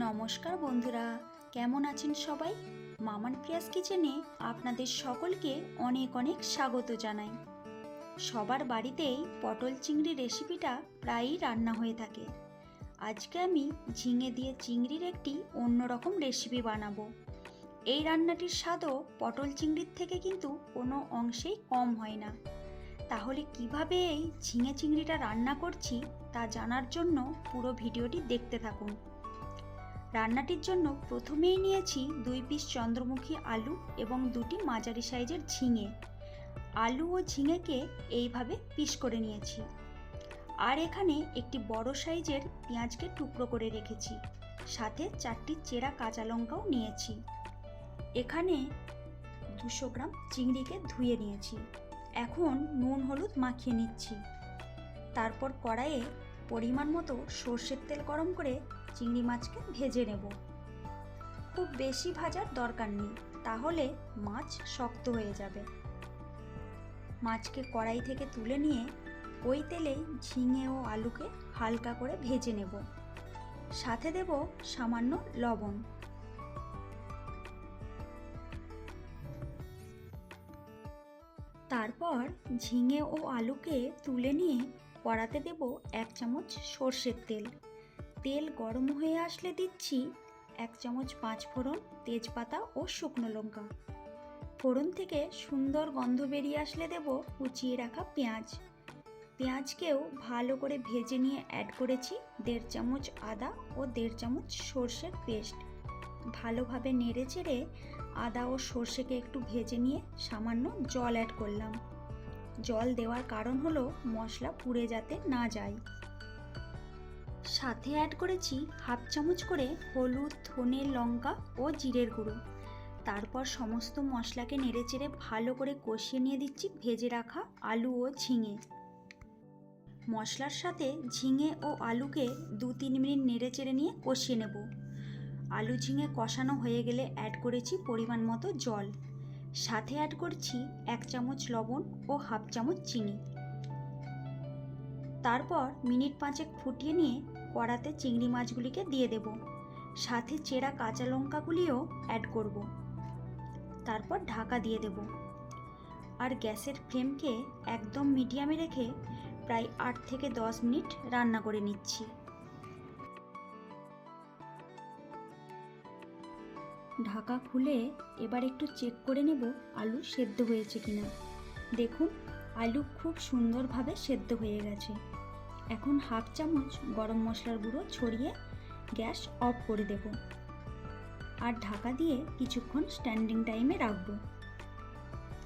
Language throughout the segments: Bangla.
নমস্কার বন্ধুরা, কেমন আছেন সবাই? মামান প্রিয়াস কিচেনে আপনাদের সকলকে অনেক অনেক স্বাগত জানাই। সবার বাড়িতেই পটল চিংড়ি রেসিপিটা প্রায়ই রান্না হয়ে থাকে। আজকে আমি ঝিঙে দিয়ে চিংড়ির একটি অন্যরকম রেসিপি বানাবো। এই রান্নাটির স্বাদও পটল চিংড়ির থেকে কিন্তু কোনো অংশেই কম হয় না। তাহলে কীভাবে এই ঝিঙে চিংড়িটা রান্না করছি তা জানার জন্য পুরো ভিডিওটি দেখতে থাকুন। রান্নাটির জন্য প্রথমেই নিয়েছি দুই পিস চন্দ্রমুখী আলু এবং দুটি মাঝারি সাইজের ঝিঙে। আলু ও ঝিঙেকে এইভাবে পিস করে নিয়েছি। আর এখানে একটি বড় সাইজের পেঁয়াজকে টুকরো করে রেখেছি। সাথে চারটি চেরা কাঁচা লঙ্কাও নিয়েছি। এখানে দুশো গ্রাম চিংড়িকে ধুয়ে নিয়েছি। এখন নুন হলুদ মাখিয়ে নিচ্ছি। তারপর কড়াইয়ে পরিমাণ মতো সর্ষের তেল গরম করে চিংড়ি মাছকে ভেজে নেব। খুব বেশি ভাজার দরকার নেই, তাহলে মাছ শক্ত হয়ে যাবে। মাছকে কড়াই থেকে তুলে নিয়ে ওই তেলেই ঝিঙে ও আলুকে হালকা করে ভেজে নেব। সাথে দেব সামান্য লবণ। তারপর ঝিঙে ও আলুকে তুলে নিয়ে কড়াতে দেব এক চামচ সর্ষের তেল। তেল গরম হয়ে আসলে দিচ্ছি এক চামচ পাঁচ ফোড়ন, তেজপাতা ও শুকনো লঙ্কা। ফোড়ন থেকে সুন্দর গন্ধ বেরিয়ে আসলে দেব কুচিয়ে রাখা পেঁয়াজ। পেঁয়াজকেও ভালো করে ভেজে নিয়ে অ্যাড করেছি দেড় চামচ আদা ও দেড় চামচ সর্ষের পেস্ট। ভালোভাবে নেড়ে চেড়ে আদা ও সর্ষেকে একটু ভেজে নিয়ে সামান্য জল অ্যাড করলাম। জল দেওয়ার কারণ হলো মশলা পুড়ে যাতে না যায়। সাথে অ্যাড করেছি হাফ চামচ করে হলুদ, ধনে লঙ্কা ও জিরের গুঁড়ো। তারপর সমস্ত মশলাকে নেড়েচেড়ে ভালো করে কষিয়ে নিয়ে দিচ্ছি ভেজে রাখা আলু ও ঝিঙে। মশলার সাথে ঝিঙে ও আলুকে দু তিন মিনিট নেড়েচেড়ে নিয়ে কষিয়ে নেব। আলু ঝিঙে কষানো হয়ে গেলে অ্যাড করেছি পরিমাণ মতো জল। সাথে অ্যাড করছি এক চামচ লবণ ও হাফ চামচ চিনি। তারপর মিনিট পাঁচেক ফুটিয়ে নিয়ে কড়াতে চিংড়ি মাছগুলিকে দিয়ে দেব। সাথে চেরা কাঁচা লঙ্কাগুলিও অ্যাড করব। তারপর ঢাকা দিয়ে দেব। আর গ্যাসের ফ্লেমকে একদম মিডিয়ামে রেখে প্রায় আট থেকে দশ মিনিট রান্না করে নিচ্ছি। ঢাকা খুলে এবার একটু চেক করে নেব আলু সেদ্ধ হয়েছে কিনা। দেখুন, আলু খুব সুন্দরভাবে সেদ্ধ হয়ে গেছে। এখন হাফ চামচ গরম মশলার গুঁড়ো ছড়িয়ে গ্যাস অফ করে দেব। আর ঢাকা দিয়ে কিছুক্ষণ স্ট্যান্ডিং টাইমে রাখব।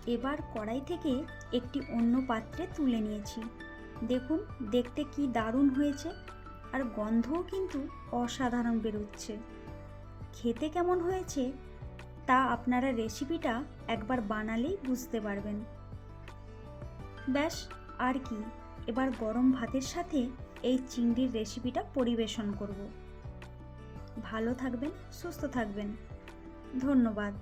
এবার কড়াই থেকে একটি অন্য পাত্রে তুলে নিয়েছি। দেখুন, দেখতে কি দারুণ হয়েছে। আর গন্ধও কিন্তু অসাধারণ বেরোচ্ছে। খেতে কেমন হয়েছে তা আপনারা রেসিপিটা একবার বানালেই বুঝতে পারবেন। ব্যাস, আর কি। এবার গরম ভাতের সাথে এই চিংড়ির রেসিপিটা পরিবেশন করব। ভালো থাকবেন, সুস্থ থাকবেন। ধন্যবাদ।